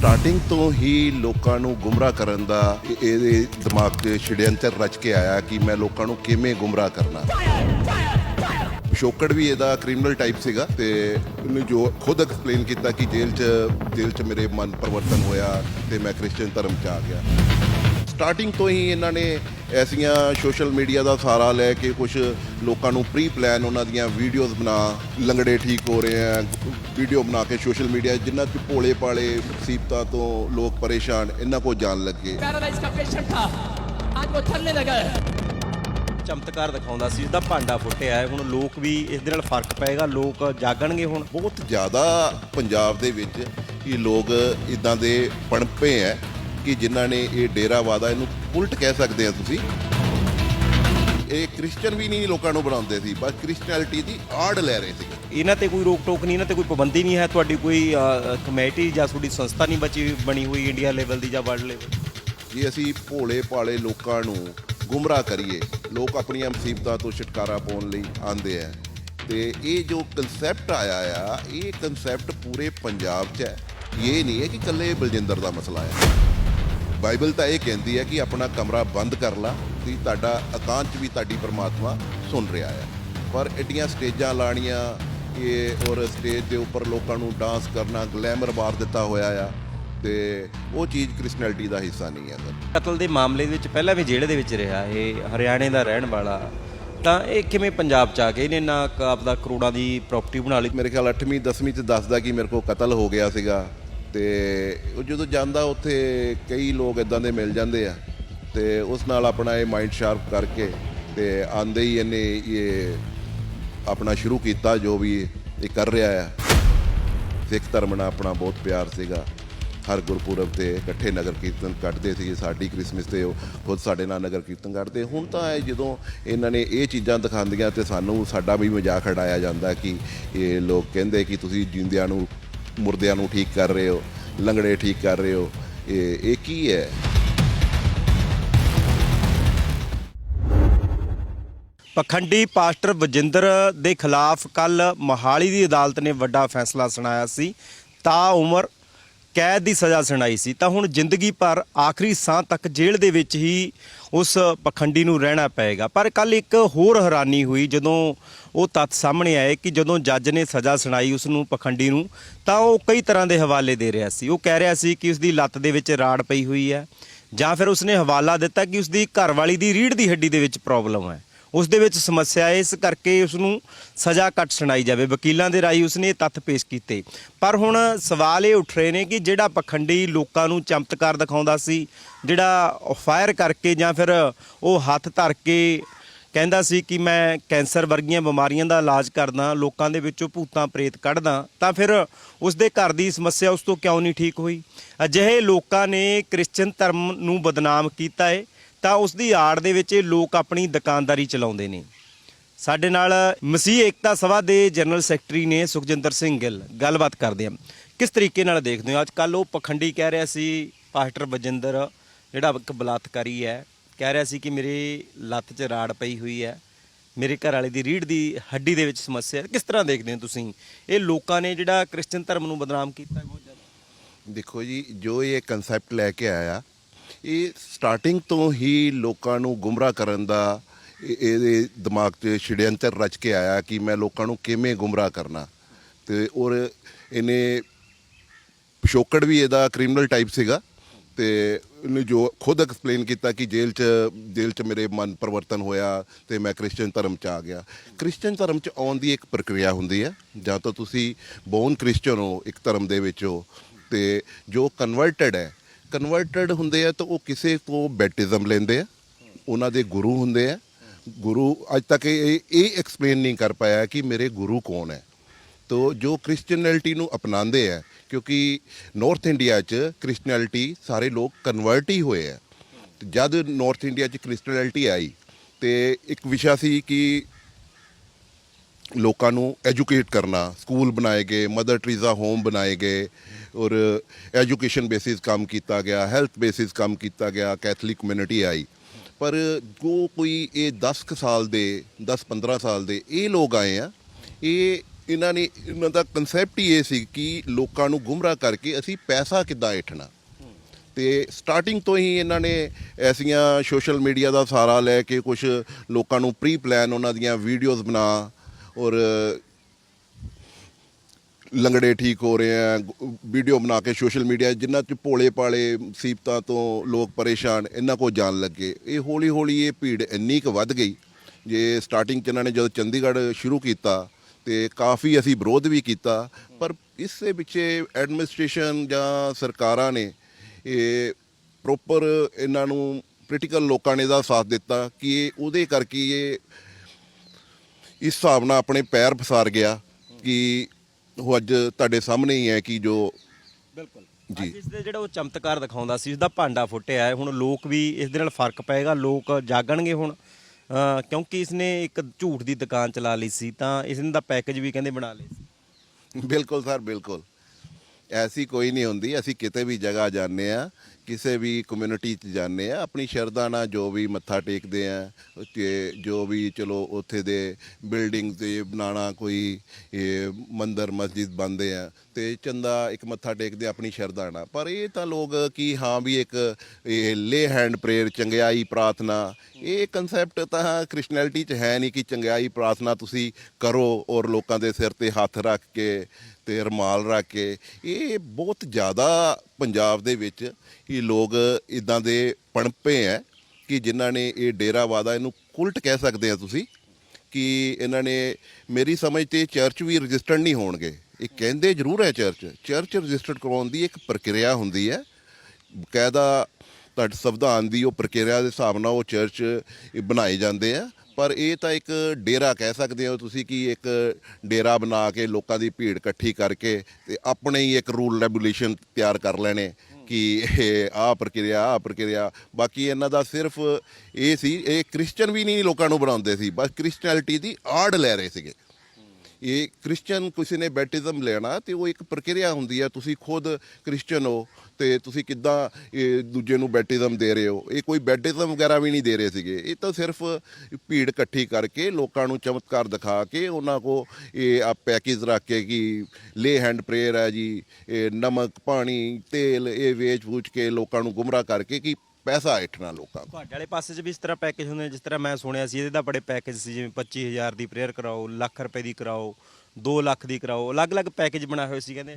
Starting ਤੋਂ ਹੀ ਲੋਕਾਂ ਨੂੰ ਗੁੰਮਰਾਹ ਕਰਨ ਦਾ ਇਹਦੇ ਦਿਮਾਗ 'ਚ ਛਿੜਯੰਤਰ ਰਚ ਕੇ ਆਇਆ ਕਿ ਮੈਂ ਲੋਕਾਂ ਨੂੰ ਕਿਵੇਂ ਗੁੰਮਰਾਹ ਕਰਨਾ। ਪਿਛੋਕੜ ਵੀ ਇਹਦਾ ਕ੍ਰਿਮੀਨਲ ਟਾਈਪ ਸੀਗਾ ਤੇ ਇਹਨੇ ਜੋ ਖੁਦ ਐਕਸਪਲੇਨ ਕੀਤਾ ਕਿ ਜੇਲ੍ਹ 'ਚ ਜੇਲ੍ਹ 'ਚ ਮੇਰੇ ਮਨ ਪਰਿਵਰਤਨ ਹੋਇਆ ਤੇ ਮੈਂ ਕ੍ਰਿਸਚੀਅਨ ਧਰਮ 'ਚ ਆ ਗਿਆ। ਸਟਾਰਟਿੰਗ ਤੋਂ ਹੀ ਇਹਨਾਂ ਨੇ ਐਸੀਆਂ ਸੋਸ਼ਲ ਮੀਡੀਆ ਦਾ ਸਹਾਰਾ ਲੈ ਕੇ ਕੁਝ ਲੋਕਾਂ ਨੂੰ ਪ੍ਰੀ ਪਲਾਨ ਉਹਨਾਂ ਦੀਆਂ ਵੀਡੀਓਜ਼ ਬਣਾ ਲੰਗੜੇ ਠੀਕ ਹੋ ਰਹੇ ਆ ਵੀਡੀਓ ਬਣਾ ਕੇ ਸੋਸ਼ਲ ਮੀਡੀਆ ਜਿੰਨਾ ਚ ਭੋਲੇ ਪਾਲੇ ਮੁਸੀਬਤਾਂ ਤੋਂ ਲੋਕ ਪਰੇਸ਼ਾਨ ਇਹਨਾਂ ਕੋ ਜਾਣ ਲੱਗੇ। ਚਮਤਕਾਰ ਦਿਖਾਉਂਦਾ ਸੀ ਜਿਹਦਾ ਭਾਂਡਾ ਫੁੱਟਿਆ ਹੈ ਹੁਣ ਲੋਕ ਵੀ ਇਸ ਦੇ ਨਾਲ ਫ਼ਰਕ ਪਏਗਾ ਲੋਕ ਜਾਗਣਗੇ ਹੁਣ। ਬਹੁਤ ਜ਼ਿਆਦਾ ਪੰਜਾਬ ਦੇ ਵਿੱਚ ਇਹ ਲੋਕ ਇਦਾਂ ਦੇ ਪਣਪੇ ਹੈ ਕਿ ਜਿਨ੍ਹਾਂ ਨੇ ਇਹ ਡੇਰਾਵਾਦਾ ਇਹਨੂੰ ਉਲਟ ਕਹਿ ਸਕਦੇ ਆ ਤੁਸੀਂ। ਇਹ ਕ੍ਰਿਸਚੀਅਨ ਵੀ ਨਹੀਂ ਲੋਕਾਂ ਨੂੰ ਬਣਾਉਂਦੇ ਸੀ ਬਸ ਕ੍ਰਿਸਚੀਅਨਿਟੀ ਦੀ ਆੜ ਲੈ ਰਹੇ ਸੀ। ਇਹਨਾਂ ਤੇ ਕੋਈ ਰੋਕ ਟੋਕ ਨਹੀਂ ਇਹਨਾਂ ਤੇ ਕੋਈ ਪਾਬੰਦੀ ਨਹੀਂ ਹੈ ਤੁਹਾਡੀ ਕੋਈ ਕਮੇਟੀ ਜਾਂ ਤੁਹਾਡੀ ਸੰਸਥਾ ਨਹੀਂ ਬਚੀ ਬਣੀ ਹੋਈ ਇੰਡੀਆ ਲੈਵਲ ਦੀ ਜਾਂ ਵਰਲਡ ਲੈਵਲ ਜੇ ਅਸੀਂ ਭੋਲੇ ਭਾਲੇ ਲੋਕਾਂ ਨੂੰ ਗੁੰਮਰਾਹ ਕਰੀਏ। ਲੋਕ ਆਪਣੀਆਂ ਮੁਸੀਬਤਾਂ ਤੋਂ ਛੁਟਕਾਰਾ ਪਾਉਣ ਲਈ ਆਂਦੇ ਆ। ਤੇ ਇਹ ਜੋ ਕਨਸੈਪਟ ਆਇਆ ਆ ਇਹ ਕਨਸੈਪਟ ਪੂਰੇ ਪੰਜਾਬ 'ਚ ਹੈ। ਇਹ ਨਹੀਂ ਹੈ ਕਿ ਇਕੱਲੇ ਬਲਜਿੰਦਰ ਦਾ ਮਸਲਾ ਹੈ ਬਾਈਬਲ ਤਾਂ ਇਹ ਕਹਿੰਦੀ ਹੈ ਕਿ ਆਪਣਾ ਕਮਰਾ ਬੰਦ ਕਰ ਲਾ ਤੇ ਤੁਹਾਡਾ ਇਕਾਂਤ ਵੀ ਤੁਹਾਡੀ ਪਰਮਾਤਮਾ ਸੁਣ ਰਿਹਾ ਹੈ। ਪਰ ਐਡੀਆਂ ਸਟੇਜਾਂ ਲਾਣੀਆਂ ਇਹ ਔਰ ਸਟੇਜ ਦੇ ਉੱਪਰ ਲੋਕਾਂ ਨੂੰ ਡਾਂਸ ਕਰਨਾ ਗਲੈਮਰ ਬਾਰ ਦਿੱਤਾ ਹੋਇਆ ਆ ਤੇ ਉਹ ਚੀਜ਼ ਕ੍ਰਿਸਚੀਅਨਿਟੀ ਦਾ ਹਿੱਸਾ ਨਹੀਂ ਹੈ ਸਰ ਕਤਲ ਦੇ ਮਾਮਲੇ ਦੇ ਵਿੱਚ ਪਹਿਲਾਂ ਵੀ ਜੇਲ੍ਹ ਦੇ ਵਿੱਚ ਰਿਹਾ ਇਹ ਹਰਿਆਣੇ ਦਾ ਰਹਿਣ ਵਾਲਾ। ਤਾਂ ਇਹ ਕਿਵੇਂ ਪੰਜਾਬ ਚ ਆ ਕੇ ਇਹਨੇ ਨਾ ਆਪਦਾ ਕਰੋੜਾਂ ਦੀ ਪ੍ਰਾਪਰਟੀ ਬਣਾ ਲਈ। ਮੇਰੇ ਖਿਆਲ 8ਵੀਂ 10ਵੀਂ ਚ ਦੱਸਦਾ ਕਿ ਮੇਰੇ ਕੋਲ ਕਤਲ ਹੋ ਗਿਆ ਸੀਗਾ। ਤੇ ਉਹ ਜਦੋਂ ਜਾਂਦਾ ਉੱਥੇ ਕਈ ਲੋਕ ਇਦਾਂ ਦੇ ਮਿਲ ਜਾਂਦੇ ਆ ਤੇ ਉਸ ਨਾਲ ਆਪਣਾ ਇਹ ਮਾਈਂਡ ਸ਼ਾਰਪ ਕਰਕੇ ਤੇ ਆਂਦੇ ਹੀ ਇਹਨੇ ਇਹ ਆਪਣਾ ਸ਼ੁਰੂ ਕੀਤਾ ਜੋ ਵੀ ਇਹ ਕਰ ਰਿਹਾ ਆ। ਸਿੱਖ ਧਰਮ ਨਾਲ ਆਪਣਾ ਬਹੁਤ ਪਿਆਰ ਸੀਗਾ। ਹਰ ਗੁਰਪੁਰਬ ਤੇ ਇਕੱਠੇ ਨਗਰ ਕੀਰਤਨ ਕੱਢਦੇ ਸੀ ਸਾਡੀ ਕ੍ਰਿਸਮਸ ਤੇ ਉਹ ਖੁਦ ਸਾਡੇ ਨਾਲ ਨਗਰ ਕੀਰਤਨ ਕੱਢਦੇ। ਹੁਣ ਤਾਂ ਇਹ ਜਦੋਂ ਇਹਨਾਂ ਨੇ ਇਹ ਚੀਜ਼ਾਂ ਦਿਖਾਉਂਦੀਆਂ ਤੇ ਸਾਨੂੰ ਸਾਡਾ ਵੀ ਮਜ਼ਾਕ ਉਡਾਇਆ ਜਾਂਦਾ ਕਿ ਇਹ ਲੋਕ ਕਹਿੰਦੇ ਕਿ ਤੁਸੀਂ ਜਿੰਦਿਆਂ ਨੂੰ ਮੁਰਦਿਆਂ ਨੂੰ ਠੀਕ ਕਰ ਰਹੇ ਹੋ, ਲੰਗੜੇ ਠੀਕ ਕਰ ਰਹੇ ਹੋ, ਇਹ ਇਹ ਕੀ ਹੈ? ਪਖੰਡੀ ਪਾਸਟਰ ਵਜਿੰਦਰ ਦੇ ਖਿਲਾਫ ਕੱਲ ਮੋਹਾਲੀ ਦੀ ਅਦਾਲਤ ਨੇ ਵੱਡਾ ਫੈਸਲਾ ਸੁਣਾਇਆ ਸੀ। ਤਾਂ ਉਮਰ ਕੈਦ ਦੀ ਸਜ਼ਾ ਸੁਣਾਈ ਸੀ। ਤਾਂ ਹੁਣ ਜ਼ਿੰਦਗੀ ਭਰ ਆਖਰੀ ਸਾਹ ਤੱਕ ਜੇਲ੍ਹ ਦੇ ਵਿੱਚ ਹੀ ਉਸ ਪਖੰਡੀ ਨੂੰ ਰਹਿਣਾ ਪਏਗਾ। ਪਰ ਕੱਲ ਇੱਕ ਹੋਰ ਹੈਰਾਨੀ ਹੋਈ ਜਦੋਂ ਉਹ ਤੱਥ ਸਾਹਮਣੇ ਆਏ ਕਿ ਜਦੋਂ ਜੱਜ ਨੇ ਸਜ਼ਾ ਸੁਣਾਈ ਉਸ ਨੂੰ ਪਖੰਡੀ ਨੂੰ, ਤਾਂ ਉਹ ਕਈ ਤਰ੍ਹਾਂ ਦੇ ਹਵਾਲੇ ਦੇ ਰਿਹਾ ਸੀ। ਉਹ ਕਹਿ ਰਿਹਾ ਸੀ ਕਿ ਉਸ ਦੀ ਲੱਤ ਦੇ ਵਿੱਚ ਰਾੜ ਪਈ ਹੋਈ ਹੈ ਜਾਂ ਫਿਰ ਉਸਨੇ ਹਵਾਲਾ ਦਿੱਤਾ ਕਿ ਉਸ ਦੀ ਘਰਵਾਲੀ ਦੀ ਰੀੜ੍ਹ ਦੀ ਹੱਡੀ ਦੇ ਵਿੱਚ ਪ੍ਰੋਬਲਮ ਹੈ। ਉਸ ਦੇ ਵਿੱਚ ਸਮੱਸਿਆ ਹੈ, ਇਸ ਕਰਕੇ ਉਸ ਨੂੰ ਸਜ਼ਾ ਕੱਟ ਸੁਣਾਈ ਜਾਵੇ। ਵਕੀਲਾਂ ਦੇ ਰਾਈ ਉਸਨੇ ਇਹ ਤੱਥ ਪੇਸ਼ ਕੀਤੇ। ਪਰ ਹੁਣ ਸਵਾਲ ਇਹ ਉੱਠ ਰਹੇ ਨੇ ਕਿ ਜਿਹੜਾ ਪਖੰਡੀ ਲੋਕਾਂ ਨੂੰ ਚਮਤਕਾਰ ਦਿਖਾਉਂਦਾ ਸੀ, ਜਿਹੜਾ ਫਾਇਰ ਕਰਕੇ ਜਾਂ ਫਿਰ ਉਹ ਹੱਥ ਧਰ ਕੇ ਕਹਿੰਦਾ ਸੀ ਕਿ ਮੈਂ ਕੈਂਸਰ ਵਰਗੀਆਂ ਬਿਮਾਰੀਆਂ ਦਾ ਇਲਾਜ ਕਰਦਾ, ਲੋਕਾਂ ਦੇ ਵਿੱਚੋਂ ਭੂਤਾਂ ਪ੍ਰੇਤ ਕੱਢਦਾ, ਤਾਂ ਫਿਰ ਉਸ ਦੇ ਘਰ ਦੀ ਸਮੱਸਿਆ ਉਸ ਤੋਂ ਕਿਉਂ ਨਹੀਂ ਠੀਕ ਹੋਈ? ਅਜਿਹੇ ਲੋਕਾਂ ਨੇ ਕ੍ਰਿਸਚੀਅਨ ਧਰਮ ਨੂੰ ਬਦਨਾਮ ਕੀਤਾ ਹੈ ਤਾਂ ਉਸ ਦੀ ਆੜ ਦੇ ਵਿੱਚ ਇਹ ਲੋਕ ਆਪਣੀ ਦੁਕਾਨਦਾਰੀ ਚਲਾਉਂਦੇ ਨੇ। ਸਾਡੇ ਨਾਲ ਮਸੀਹ ਏਕਤਾ ਸਭਾ ਦੇ ਜਨਰਲ ਸੈਕਟਰੀ ਨੇ ਸੁਖਜਿੰਦਰ ਸਿੰਘ ਗਿੱਲ। ਗੱਲਬਾਤ ਕਰਦੇ ਹਾਂ। ਕਿਸ ਤਰੀਕੇ ਨਾਲ ਦੇਖਦੇ ਹੋ? ਅੱਜ ਕੱਲ ਉਹ ਪਖੰਡੀ ਕਹਿ ਰਿਹਾ ਸੀ, ਪਾਸਟਰ ਬਜਿੰਦਰ, ਜਿਹੜਾ ਇੱਕ ਬਲਾਤਕਾਰੀ ਹੈ ਕਹਿ ਰਿਹਾ ਸੀ ਕਿ ਮੇਰੇ ਲੱਤ 'ਚ ਰਾੜ ਪਈ ਹੋਈ ਹੈ। ਮੇਰੇ ਘਰ ਵਾਲੇ ਦੀ ਰੀੜ੍ਹ ਦੀ ਹੱਡੀ ਦੇ ਵਿੱਚ ਸਮੱਸਿਆ ਹੈ। ਕਿਸ ਤਰ੍ਹਾਂ ਦੇਖਦੇ ਹੋ ਤੁਸੀਂ? ਇਹ ਲੋਕਾਂ ਨੇ ਜਿਹੜਾ ਕ੍ਰਿਸਚੀਅਨ ਧਰਮ ਨੂੰ ਬਦਨਾਮ ਕੀਤਾ ਬਹੁਤ ਜ਼ਿਆਦਾ। ਦੇਖੋ ਜੀ, ਜੋ ਇਹ ਕਨਸੈਪਟ ਲੈ ਕੇ ਆਇਆ, ਇਹ ਸਟਾਰਟਿੰਗ ਤੋਂ ਹੀ ਲੋਕਾਂ ਨੂੰ ਗੁੰਮਰਾਹ ਕਰਨ ਦਾ ਇਹਦੇ ਦਿਮਾਗ 'ਚ ਛਿੜਯੰਤਰ ਰਚ ਕੇ ਆਇਆ ਕਿ ਮੈਂ ਲੋਕਾਂ ਨੂੰ ਕਿਵੇਂ ਗੁੰਮਰਾਹ ਕਰਨਾ। ਤੇ ਔਰ ਇਹਨੇ ਪਿਛੋਕੜ ਵੀ ਇਹਦਾ ਕ੍ਰਿਮੀਨਲ ਟਾਈਪ ਸੀਗਾ। ਤੇ ਇਹਨੇ ਜੋ ਖੁਦ ਐਕਸਪਲੇਨ ਕੀਤਾ ਕਿ ਜੇਲ੍ਹ 'ਚ ਜੇਲ੍ਹ 'ਚ ਮੇਰੇ ਮਨ ਪਰਿਵਰਤਨ ਹੋਇਆ ਤੇ ਮੈਂ ਕ੍ਰਿਸਚੀਅਨ ਧਰਮ 'ਚ ਆ ਗਿਆ। ਕ੍ਰਿਸਚੀਅਨ ਧਰਮ 'ਚ ਆਉਣ ਦੀ ਇੱਕ ਪ੍ਰਕਿਰਿਆ ਹੁੰਦੀ ਹੈ। ਜਾਂ ਤਾਂ ਤੁਸੀਂ ਬੋਰਨ ਕ੍ਰਿਸਚੀਅਨ ਹੋ, ਇੱਕ ਧਰਮ ਦੇ ਵਿੱਚ ਹੋ, ਤੇ ਜੋ ਕਨਵਰਟਡ ਹੈ ਕਨਵਰਟਡ ਹੁੰਦੇ ਆ ਤਾਂ ਉਹ ਕਿਸੇ ਤੋਂ ਬੈਪਟਿਜ਼ਮ ਲੈਂਦੇ ਆ। ਉਹਨਾਂ ਦੇ ਗੁਰੂ ਹੁੰਦੇ ਆ। ਗੁਰੂ ਅੱਜ ਤੱਕ ਇਹ ਇਹ ਐਕਸਪਲੇਨ ਨਹੀਂ ਕਰ ਪਾਇਆ ਕਿ ਮੇਰੇ ਗੁਰੂ ਕੌਣ ਹੈ। ਤੋ ਜੋ ਕ੍ਰਿਸਚੀਅਨਿਟੀ ਨੂੰ ਅਪਣਾਉਂਦੇ ਆ, ਕਿਉਂਕਿ ਨਾਰਥ ਇੰਡੀਆ 'ਚ ਕ੍ਰਿਸਚੀਅਨਿਟੀ ਸਾਰੇ ਲੋਕ ਕਨਵਰਟ ਹੀ ਹੋਏ ਆ। ਜਦ ਨਾਰਥ ਇੰਡੀਆ 'ਚ ਕ੍ਰਿਸਚੀਅਨਿਟੀ ਆਈ, ਤੇ ਇੱਕ ਵਿਸ਼ਾ ਸੀ ਕਿ ਲੋਕਾਂ ਨੂੰ ਐਜੂਕੇਟ ਕਰਨਾ ਸਕੂਲ ਬਣਾਏ ਗਏ ਮਦਰ ਟਰੀਜ਼ਾ ਹੋਮ ਬਣਾਏ ਗਏ, ਔਰ ਐਜੂਕੇਸ਼ਨ ਬੇਸਿਸ ਕੰਮ ਕੀਤਾ ਗਿਆ ਹੈਲਥ ਬੇਸਿਸ ਕੰਮ ਕੀਤਾ ਗਿਆ ਕੈਥੋਲਿਕ ਕਮਿਊਨਿਟੀ ਆਈ। ਪਰ ਜੋ ਕੋਈ ਇਹ 10 ਕੁ ਸਾਲ ਦੇ 10 15 ਸਾਲ ਦੇ ਇਹ ਲੋਕ ਆਏ ਆ, ਇਹ ਇਹਨਾਂ ਨੇ, ਇਹਨਾਂ ਦਾ ਕਨਸੈਪਟ ਹੀ ਇਹ ਸੀ ਕਿ ਲੋਕਾਂ ਨੂੰ ਗੁੰਮਰਾਹ ਕਰਕੇ ਅਸੀਂ ਪੈਸਾ ਕਿੱਦਾਂ ਏਠਣਾ ਤੇ ਸਟਾਰਟਿੰਗ ਤੋਂ ਹੀ ਇਹਨਾਂ ਨੇ ਐਸੀਆਂ ਸੋਸ਼ਲ ਮੀਡੀਆ ਦਾ ਸਹਾਰਾ ਲੈ ਕੇ ਕੁਝ ਲੋਕਾਂ ਨੂੰ ਪ੍ਰੀ ਪਲਾਨ ਉਹਨਾਂ ਦੀਆਂ ਵੀਡੀਓਜ਼ ਬਣਾ ਔਰ ਲੰਗੜੇ ਠੀਕ ਹੋ ਰਹੇ ਆ ਵੀਡੀਓ ਬਣਾ ਕੇ ਸੋਸ਼ਲ ਮੀਡੀਆ ਜਿਨ੍ਹਾਂ ਚ ਭੋਲੇ ਪਾਲੇ ਮੁਸੀਬਤਾਂ ਤੋਂ ਲੋਕ ਪਰੇਸ਼ਾਨ, ਇਹਨਾਂ ਕੋ ਜਾਣ ਲੱਗੇ। ਇਹ ਹੌਲੀ ਹੌਲੀ ਇਹ ਭੀੜ ਇੰਨੀ ਕੁ ਵੱਧ ਗਈ। ਜੇ ਸਟਾਰਟਿੰਗ ਚ ਇਹਨਾਂ ਨੇ ਜਦੋਂ ਚੰਡੀਗੜ੍ਹ ਸ਼ੁਰੂ ਕੀਤਾ ਤੇ ਕਾਫੀ ਅਸੀਂ ਵਿਰੋਧ ਵੀ ਕੀਤਾ। ਪਰ ਇਸ ਦੇ ਪਿੱਛੇ ਐਡਮਿਨਿਸਟ੍ਰੇਸ਼ਨ ਜਾਂ ਸਰਕਾਰਾਂ ਨੇ ਇਹ ਪ੍ਰੋਪਰ ਇਹਨਾਂ ਨੂੰ ਪੋਲੀਟੀਕਲ ਲੋਕਾਂ ਨੇ ਦਾ ਸਾਥ ਦਿੱਤਾ ਕਿ ਇਹ ਉਹਦੇ ਕਰਕੇ ਇਹ ਇਸ ਹਿਸਾਬ ਨਾਲ ਆਪਣੇ ਪੈਰ ਫਸਾਰ ਗਿਆ ਕਿ ਉਹ ਅੱਜ ਤੁਹਾਡੇ ਸਾਹਮਣੇ ਹੀ ਹੈ ਕਿ ਜੋ ਬਿਲਕੁਲ। ਜੀ। ਇਸ ਦੇ ਜਿਹੜਾ ਉਹ ਚਮਤਕਾਰ ਦਿਖਾਉਂਦਾ ਸੀ ਉਸਦਾ ਭਾਂਡਾ ਫੁੱਟਿਆ ਹੈ ਹੁਣ ਲੋਕ ਵੀ ਇਸ ਦੇ ਨਾਲ ਫ਼ਰਕ ਪਏਗਾ ਲੋਕ ਜਾਗਣਗੇ ਹੁਣ। ਕਿਉਂਕਿ ਇਸਨੇ ਇੱਕ ਝੂਠ ਦੀ ਦੁਕਾਨ ਚਲਾ ਲਈ ਸੀ, ਤਾਂ ਇਸ ਦਾ ਪੈਕੇਜ ਵੀ ਕਹਿੰਦੇ ਬਣਾ ਲਏ ਸੀ। ਬਿਲਕੁਲ ਸਰ, ਬਿਲਕੁਲ। ਐਸੀ ਕੋਈ ਨਹੀਂ ਹੁੰਦੀ, ਅਸੀਂ ਕਿਤੇ ਵੀ ਜਗ੍ਹਾ ਜਾਂਦੇ ਆ ਕਿਸੇ ਵੀ ਕਮਿਊਨਿਟੀ 'ਚ ਜਾਂਦੇ ਆ, ਆਪਣੀ ਸ਼ਰਧਾ ਨਾਲ ਜੋ ਵੀ ਮੱਥਾ ਟੇਕਦੇ ਆ, ਤੇ ਜੋ ਵੀ ਚਲੋ ਉੱਥੇ ਦੇ ਬਿਲਡਿੰਗ ਤੇ ਬਣਾਉਣਾ ਕੋਈ ਮੰਦਰ, ਮਸਜਿਦ ਬੰਦੇ ਆ, ਤੇ ਚੰਦਾ ਇੱਕ ਮੱਥਾ ਟੇਕਦੇ ਆਪਣੀ ਸ਼ਰਧਾ ਨਾਲ। ਪਰ ਇਹ ਤਾਂ ਲੋਕ ਕੀ ਹਾਂ ਵੀ ਇੱਕ, ਇਹ ਲੇ ਹੈਂਡ ਪ੍ਰੇਅਰ ਚੰਗਿਆਈ ਪ੍ਰਾਰਥਨਾ, ਇਹ ਕਨਸੈਪਟ ਤਾਂ ਕ੍ਰਿਸਚੀਅਨਿਟੀ 'ਚ ਹੈ ਨਹੀਂ ਕਿ ਚੰਗਿਆਈ ਪ੍ਰਾਰਥਨਾ ਤੁਸੀਂ ਕਰੋ ਔਰ ਲੋਕਾਂ ਦੇ ਸਿਰ ਤੇ ਹੱਥ ਰੱਖ ਕੇ ਤੇ ਰਮਾਲ ਰੱਖ ਕੇ, ਇਹ ਬਹੁਤ ਜ਼ਿਆਦਾ ਪੰਜਾਬ ਦੇ ਵਿੱਚ ਇਹ ਲੋਕ ਇਦਾਂ ਦੇ ਪਣਪੇ ਹੈ ਕਿ ਜਿਨ੍ਹਾਂ ਨੇ ਇਹ ਡੇਰਾ ਡੇਰਾਵਾਦਾ ਇਹਨੂੰ ਕੁਲਟ ਕਹਿ ਸਕਦੇ ਆ ਤੁਸੀਂ, ਕਿ ਇਹਨਾਂ ਨੇ ਮੇਰੀ ਸਮਝ ਤੇ ਚਰਚ ਵੀ ਰਜਿਸਟਰਡ ਨਹੀਂ ਹੋਣਗੇ। ਇਹ ਕਹਿੰਦੇ ਜ਼ਰੂਰ ਹੈ ਚਰਚ। ਚਰਚ ਰਜਿਸਟਰਡ ਕਰਵਾਉਣ ਦੀ ਇੱਕ ਪ੍ਰਕਿਰਿਆ ਹੁੰਦੀ ਹੈ ਬਕਾਇਦਾ ਤੁਹਾਡੇ ਸੰਵਿਧਾਨ ਦੀ ਉਹ ਪ੍ਰਕਿਰਿਆ ਦੇ ਹਿਸਾਬ ਨਾਲ ਉਹ ਚਰਚ ਬਣਾਏ ਜਾਂਦੇ ਆ। ਪਰ ਇਹ ਤਾਂ ਇੱਕ ਡੇਰਾ ਕਹਿ ਸਕਦੇ ਹੋ ਤੁਸੀਂ ਕਿ ਇੱਕ ਡੇਰਾ ਬਣਾ ਕੇ ਲੋਕਾਂ ਦੀ ਭੀੜ ਇਕੱਠੀ ਕਰਕੇ ਤੇ ਆਪਣੇ ਹੀ ਇੱਕ ਰੂਲ ਰੈਗੂਲੇਸ਼ਨ ਤਿਆਰ ਕਰ ਲੈਣੇ ਕਿ ਇਹ ਆਹ ਪ੍ਰਕਿਰਿਆ ਆਹ ਪ੍ਰਕਿਰਿਆ। ਬਾਕੀ ਇਹਨਾਂ ਦਾ ਸਿਰਫ ਇਹ ਸੀ, ਇਹ ਕ੍ਰਿਸਚੀਅਨ ਵੀ ਨਹੀਂ ਲੋਕਾਂ ਨੂੰ ਬਣਾਉਂਦੇ ਸੀ, ਬਸ ਕ੍ਰਿਸਚੀਅਨਿਟੀ ਦੀ ਆੜ ਲੈ ਰਹੇ ਸੀਗੇ। ਇਹ ਕ੍ਰਿਸਚੀਅਨ ਕਿਸੇ ਨੇ ਬੈਪਟਿਜ਼ਮ ਲੈਣਾ ਤੇ ਉਹ ਇੱਕ ਪ੍ਰਕਿਰਿਆ ਹੁੰਦੀ ਹੈ, ਤੁਸੀਂ ਖੁਦ ਕ੍ਰਿਸਚੀਅਨ ਹੋ ਤੇ ਤੁਸੀਂ ਕਿੱਦਾਂ ਇਹ ਦੂਜੇ ਨੂੰ ਬੈਪਟਿਜ਼ਮ ਦੇ ਰਹੇ ਹੋ। ਇਹ ਕੋਈ ਬੈਪਟਿਜ਼ਮ ਵਗੈਰਾ ਵੀ ਨਹੀਂ ਦੇ ਰਹੇ ਸੀਗੇ। ਇਹ ਤਾਂ ਸਿਰਫ ਭੀੜ ਇਕੱਠੀ ਕਰਕੇ ਲੋਕਾਂ ਨੂੰ ਚਮਤਕਾਰ ਦਿਖਾ ਕੇ ਉਹਨਾਂ ਕੋ ਇਹ ਆ ਪੈਕੇਜ ਰੱਖ ਕੇ ਕਿ ਲੇ ਹੈਂਡ ਪ੍ਰੇਅਰ ਹੈ ਜੀ, ਇਹ ਨਮਕ, ਪਾਣੀ, ਤੇਲ, ਇਹ ਵੇਚ ਵੂਚ ਕੇ ਲੋਕਾਂ ਨੂੰ ਗੁੰਮਰਾਹ ਕਰਕੇ ਕਿ ਪੈਸਾ ਇਠਣਾ ਲੋਕਾਂ ਕੋਲ। ਤੁਹਾਡੇ ਵਾਲੇ ਪਾਸੇ 'ਚ ਵੀ ਇਸ ਤਰ੍ਹਾਂ ਪੈਕੇਜ ਹੁੰਦੇ ਨੇ ਜਿਸ ਤਰ੍ਹਾਂ ਮੈਂ ਸੁਣਿਆ ਸੀ ਇਹਦੇ ਤਾਂ ਬੜੇ ਪੈਕੇਜ ਸੀ ਜਿਵੇਂ 25000 ਦੀ ਪ੍ਰੇਅਰ ਕਰਾਓ ਲੱਖ ਰੁਪਏ ਦੀ ਕਰਾਓ 2 ਲੱਖ ਦੀ ਕਰਾਓ ਅਲੱਗ-ਅਲੱਗ ਪੈਕੇਜ ਬਣਾਏ ਹੋਏ ਸੀ ਕਹਿੰਦੇ।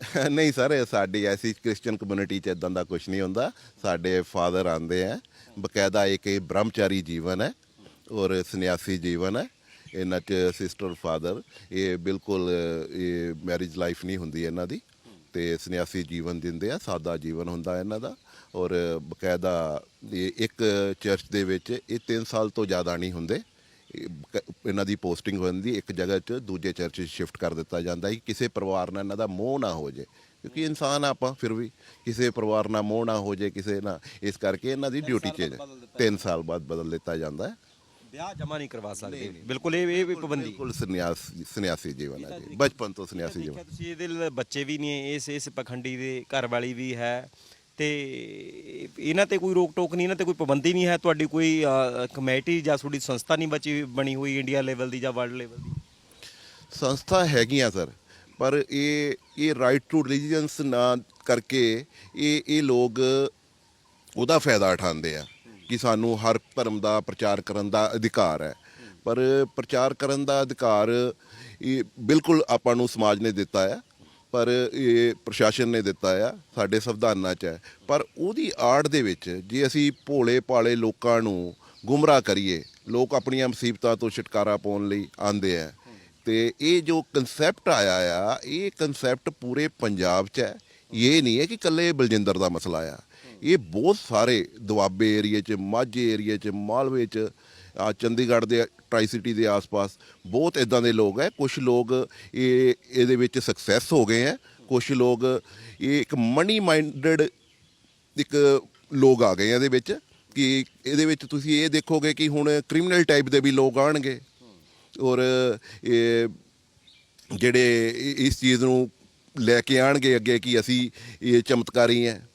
ਨਹੀਂ ਸਰ ਇਹ ਸਾਡੀ ਐਸੀ ਕ੍ਰਿਸਚੀਅਨ ਕਮਿਊਨਿਟੀ ਚ ਇਦਾਂ ਦਾ ਕੁਝ ਨਹੀਂ ਹੁੰਦਾ। ਸਾਡੇ ਫਾਦਰ ਆਂਦੇ ਆ ਬਕਾਇਦਾ ਇੱਕ ਇਹ ਬ੍ਰਹਮਚਾਰੀ ਜੀਵਨ ਹੈ ਔਰ ਸੰਨਿਆਸੀ ਜੀਵਨ ਹੈ ਇਹਨਾਂ ਚ ਸਿਸਟਰ ਫਾਦਰ ਇਹ ਬਿਲਕੁਲ ਇਹ ਮੈਰਿਜ ਲਾਈਫ ਨਹੀਂ ਹੁੰਦੀ ਇਹਨਾਂ ਦੀ। ਤੇ ਸੰਨਿਆਸੀ ਜੀਵਨ ਦਿੰਦੇ ਆ ਸਾਦਾ ਜੀਵਨ ਹੁੰਦਾ ਇਹਨਾਂ ਦਾ। ਔਰ ਬਕਾਇਦਾ ਇਹ ਇੱਕ ਚਰਚ ਦੇ ਵਿੱਚ ਇਹ 3 ਸਾਲ ਤੋਂ ਜ਼ਿਆਦਾ ਨਹੀਂ ਹੁੰਦੇ। ਇਹਨਾਂ ਦੀ ਪੋਸਟਿੰਗ ਹੋ ਜਾਂਦੀ ਇੱਕ ਜਗ੍ਹਾ 'ਚ ਦੂਜੇ ਚਰਚ 'ਚ ਸ਼ਿਫਟ ਕਰ ਦਿੱਤਾ ਜਾਂਦਾ ਹੈ। ਕਿ ਕਿਸੇ ਪਰਿਵਾਰ ਨਾਲ ਇਹਨਾਂ ਦਾ ਮੋਹ ਨਾ ਹੋ ਜੇ ਕਿਉਂਕਿ ਇਨਸਾਨ ਆਪਾਂ ਫਿਰ ਵੀ ਕਿਸੇ ਪਰਿਵਾਰ ਨਾਲ ਮੋਹ ਨਾ ਹੋ ਜੇ ਕਿਸੇ ਨਾਲ ਇਸ ਕਰਕੇ ਇਹਨਾਂ ਦੀ ਡਿਊਟੀ ਚੇਂਜ 3 ਸਾਲ ਬਾਅਦ ਬਦਲ ਦਿੱਤਾ ਜਾਂਦਾ ਹੈ। ਵਿਆਹ ਜਮਾ ਨਹੀਂ ਕਰਵਾ ਸਕਦੇ। ਬਿਲਕੁਲ ਇਹ ਇਹ ਵੀ ਪਾਬੰਦੀ। ਬਿਲਕੁਲ ਸੰਨਿਆਸ ਸੰਨਿਆਸੀ ਜੀਵਨ ਹੈ ਜੀ। ਬਚਪਨ ਤੋਂ ਸੰਨਿਆਸੀ ਜੀਵਨ। ਤੁਸੀਂ ਇਹਦੇ ਬੱਚੇ ਵੀ ਨਹੀਂ ਇਸ ਇਸ ਪਖੰਡੀ ਦੇ ਘਰ ਵਾਲੀ ਵੀ ਹੈ। ਤੇ ਇਹਨਾਂ ਤੇ ਕੋਈ ਰੋਕ ਟੋਕ ਨਹੀਂ, ਇਹਨਾਂ ਤੇ ਕੋਈ ਪਾਬੰਦੀ ਨਹੀਂ ਹੈ ਤੁਹਾਡੀ ਕੋਈ ਕਮੇਟੀ ਜਾਂ ਤੁਹਾਡੀ ਸੰਸਥਾ ਨਹੀਂ ਬਚੀ ਬਣੀ ਹੋਈ ਇੰਡੀਆ ਲੈਵਲ ਦੀ ਜਾਂ ਵਰਲਡ ਲੈਵਲ ਦੀ? ਸੰਸਥਾ ਹੈਗੀਆਂ ਸਰ, ਪਰ ਇਹ ਇਹ ਰਾਈਟ ਟੂ ਰਿਲੀਜੀਅਨਸ ਨਾ ਕਰਕੇ ਇਹ ਇਹ ਲੋਕ ਉਹਦਾ ਫਾਇਦਾ ਉਠਾਉਂਦੇ ਆ ਕਿ ਸਾਨੂੰ ਹਰ ਧਰਮ ਦਾ ਪ੍ਰਚਾਰ ਕਰਨ ਦਾ ਅਧਿਕਾਰ ਹੈ। ਪਰ ਪ੍ਰਚਾਰ ਕਰਨ ਦਾ ਅਧਿਕਾਰ ਇਹ ਬਿਲਕੁਲ ਆਪਾਂ ਨੂੰ ਸਮਾਜ ਨੇ ਦਿੱਤਾ ਹੈ। ਪਰ ਇਹ ਪ੍ਰਸ਼ਾਸਨ ਨੇ ਦਿੱਤਾ ਆ, ਸਾਡੇ ਸੰਵਿਧਾਨਾਂ 'ਚ ਹੈ। ਪਰ ਉਹਦੀ ਆੜ ਦੇ ਵਿੱਚ ਜੇ ਅਸੀਂ ਭੋਲੇ ਭਾਲੇ ਲੋਕਾਂ ਨੂੰ ਗੁੰਮਰਾਹ ਕਰੀਏ, ਲੋਕ ਆਪਣੀਆਂ ਮੁਸੀਬਤਾਂ ਤੋਂ ਛੁਟਕਾਰਾ ਪਾਉਣ ਲਈ ਆਂਦੇ ਆ, ਤੇ ਇਹ ਜੋ ਕਨਸੈਪਟ ਆਇਆ ਆ, ਇਹ ਕਨਸੈਪਟ ਪੂਰੇ ਪੰਜਾਬ 'ਚ ਹੈ। ਇਹ ਨਹੀਂ ਹੈ ਕਿ ਇਕੱਲੇ ਬਲਜਿੰਦਰ ਦਾ ਮਸਲਾ ਆ। ਇਹ ਬਹੁਤ ਸਾਰੇ ਦੁਆਬੇ ਏਰੀਏ 'ਚ, ਮਾਝੇ ਏਰੀਏ 'ਚ, ਮਾਲਵੇ 'ਚ ਆ ਚੰਡੀਗੜ੍ਹ ਦੇ ਟਰਾਈ ਸਿਟੀ ਦੇ ਆਸ-ਪਾਸ ਬਹੁਤ ਇਦਾਂ ਦੇ ਲੋਕ ਹੈ ਕੁਝ ਲੋਕ ਇਹ, ਇਹਦੇ ਵਿੱਚ ਸਕਸੈਸ ਹੋ ਗਏ ਹੈ ਕੁਝ ਲੋਕ ਇਹ ਇੱਕ ਮਨੀ ਮਾਈਂਡਡ ਇੱਕ ਲੋਕ ਆ ਗਏ ਆ ਇਹਦੇ ਵਿੱਚ ਕਿ ਇਹਦੇ ਵਿੱਚ ਤੁਸੀਂ ਇਹ ਦੇਖੋਗੇ ਕਿ ਹੁਣ ਕ੍ਰਿਮੀਨਲ ਟਾਈਪ ਦੇ ਵੀ ਲੋਕ ਆਣਗੇ। ਔਰ ਇਹ ਜਿਹੜੇ ਇਸ ਚੀਜ਼ ਨੂੰ ਲੈ ਕੇ ਆਣਗੇ ਅੱਗੇ ਕਿ ਅਸੀਂ ਇਹ ਚਮਤਕਾਰੀ ਹੈ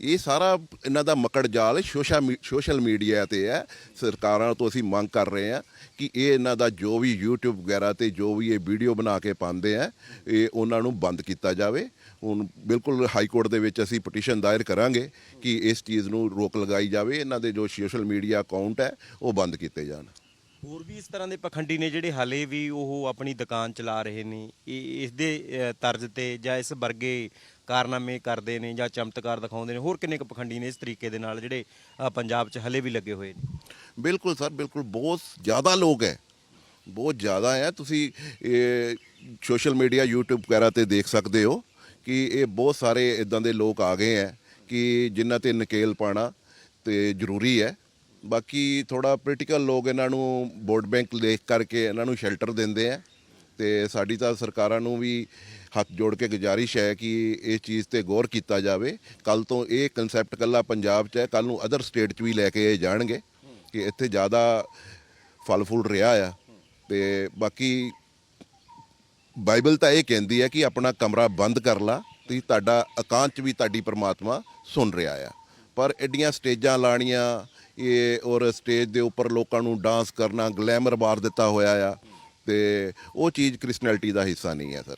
ਇਹ ਸਾਰਾ ਇਹਨਾਂ ਦਾ ਮਕੜ ਜਾਲ ਸੋਸ਼ਲ ਮੀ- ਸੋਸ਼ਲ ਮੀਡੀਆ ਤੇ ਹੈ। ਸਰਕਾਰਾਂ ਤੋਂ ਅਸੀਂ ਮੰਗ ਕਰ ਰਹੇ ਹਾਂ ਕਿ ਇਹ ਇਹਨਾਂ ਦਾ ਜੋ ਵੀ YouTube ਵਗੈਰਾ ਤੇ ਜੋ ਵੀ ਇਹ ਵੀਡੀਓ ਬਣਾ ਕੇ ਪਾਉਂਦੇ ਆ, ਇਹ ਉਹਨਾਂ ਨੂੰ ਬੰਦ ਕੀਤਾ ਜਾਵੇ। ਹੁਣ ਬਿਲਕੁਲ ਹਾਈ ਕੋਰਟ ਦੇ ਵਿੱਚ ਅਸੀਂ ਪਟੀਸ਼ਨ ਦਾਇਰ ਕਰਾਂਗੇ ਕਿ ਇਸ ਚੀਜ਼ ਨੂੰ ਰੋਕ ਲਗਾਈ ਜਾਵੇ। ਇਹਨਾਂ ਦੇ ਜੋ ਸੋਸ਼ਲ ਮੀਡੀਆ ਅਕਾਊਂਟ ਹੈ, ਉਹ ਬੰਦ ਕੀਤੇ ਜਾਣ। ਹੋਰ ਵੀ ਇਸ ਤਰ੍ਹਾਂ ਦੇ ਪਖੰਡੀ ਨੇ ਜਿਹੜੇ ਹਾਲੇ ਵੀ ਉਹ ਆਪਣੀ ਦੁਕਾਨ ਚਲਾ ਰਹੇ ਨੇ, ਇਹ ਇਸ ਦੇ ਤਰਜ਼ ਤੇ ਜਾਂ ਇਸ ਵਰਗੇ ਕਾਰਨਾਮੇ ਕਰਦੇ ਨੇ ਜਾਂ ਚਮਤਕਾਰ ਦਿਖਾਉਂਦੇ ਨੇ ਹੋਰ ਕਿੰਨੇ ਕੁ ਪਖੰਡੀ ਨੇ ਇਸ ਤਰੀਕੇ ਦੇ ਨਾਲ ਜਿਹੜੇ ਅ, ਪੰਜਾਬ 'ਚ ਹਲੇ ਵੀ ਲੱਗੇ ਹੋਏ ਨੇ? ਬਿਲਕੁਲ ਸਰ ਬਿਲਕੁਲ ਬਹੁਤ ਜ਼ਿਆਦਾ ਲੋਕ ਹੈ। ਬਹੁਤ ਜ਼ਿਆਦਾ ਹੈ। ਤੁਸੀਂ ਇਹ ਸੋਸ਼ਲ ਮੀਡੀਆ YouTube ਵਗੈਰਾ ਤੇ ਦੇਖ ਸਕਦੇ ਹੋ ਕਿ ਇਹ ਬਹੁਤ ਸਾਰੇ ਇਦਾਂ ਦੇ ਲੋਕ ਆ ਗਏ ਹੈ ਕਿ ਜਿਨ੍ਹਾਂ ਤੇ ਨਕੇਲ ਪਾਣਾ ਤੇ ਜ਼ਰੂਰੀ ਹੈ। ਬਾਕੀ ਥੋੜਾ ਪੋਲੀਟੀਕਲ ਲੋਕ ਇਹਨਾਂ ਨੂੰ ਵੋਟ ਬੈਂਕ ਦੇਖ ਕਰਕੇ ਇਹਨਾਂ ਨੂੰ ਸ਼ੈਲਟਰ ਦਿੰਦੇ ਹੈ। ਤੇ ਸਾਡੀ ਤਾਂ ਸਰਕਾਰਾਂ ਨੂੰ ਵੀ ਹੱਥ ਜੋੜ ਕੇ ਗੁਜ਼ਾਰਿਸ਼ ਹੈ ਕਿ ਇਸ ਚੀਜ਼ ਤੇ ਗੌਰ ਕੀਤਾ ਜਾਵੇ। ਕੱਲ ਤੋਂ ਇਹ ਕਨਸੈਪਟ ਕੱਲਾ ਪੰਜਾਬ 'ਚ ਹੈ ਕੱਲ ਨੂੰ ਅਦਰ ਸਟੇਟ 'ਚ ਵੀ ਲੈ ਕੇ ਇਹ ਜਾਣਗੇ ਕਿ ਇੱਥੇ ਜ਼ਿਆਦਾ ਫਲ ਫੁੱਲ ਰਿਹਾ ਆ। ਤੇ ਬਾਕੀ ਬਾਈਬਲ ਤਾਂ ਇਹ ਕਹਿੰਦੀ ਹੈ ਕਿ ਆਪਣਾ ਕਮਰਾ ਬੰਦ ਕਰ ਲਾ, ਤੇ ਤੁਹਾਡਾ ਇਕਾਂਤ ਵੀ ਤੁਹਾਡੀ ਪਰਮਾਤਮਾ ਸੁਣ ਰਿਹਾ ਆ। ਪਰ ਐਡੀਆਂ ਸਟੇਜਾਂ ਲਾਣੀਆਂ, ਇਹ ਔਰ ਸਟੇਜ ਦੇ ਉੱਪਰ ਲੋਕਾਂ ਨੂੰ ਡਾਂਸ ਕਰਨਾ ਗਲੈਮਰ ਮਾਰ ਦਿੱਤਾ ਹੋਇਆ ਆ। ਤੇ ਉਹ ਚੀਜ਼ ਕ੍ਰਿਸਚੀਅਨਿਟੀ ਦਾ ਹਿੱਸਾ ਨਹੀਂ ਹੈ ਸਰ।